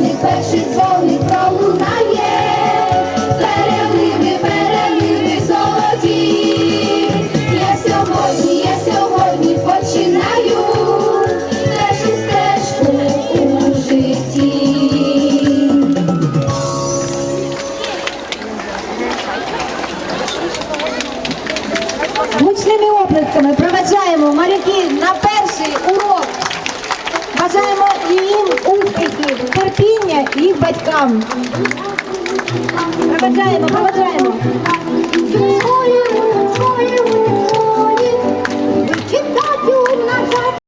дзвоник, перший дзвоник пролунає, переливи, переливи золоті. Я сьогодні, я сьогодні починаю першу стежку у житті. Гучними оплесками проведжаємо моряки на перший урок. Бажаємо і їм успіхів, терпіння їх батькам. Проведжаємо, ой,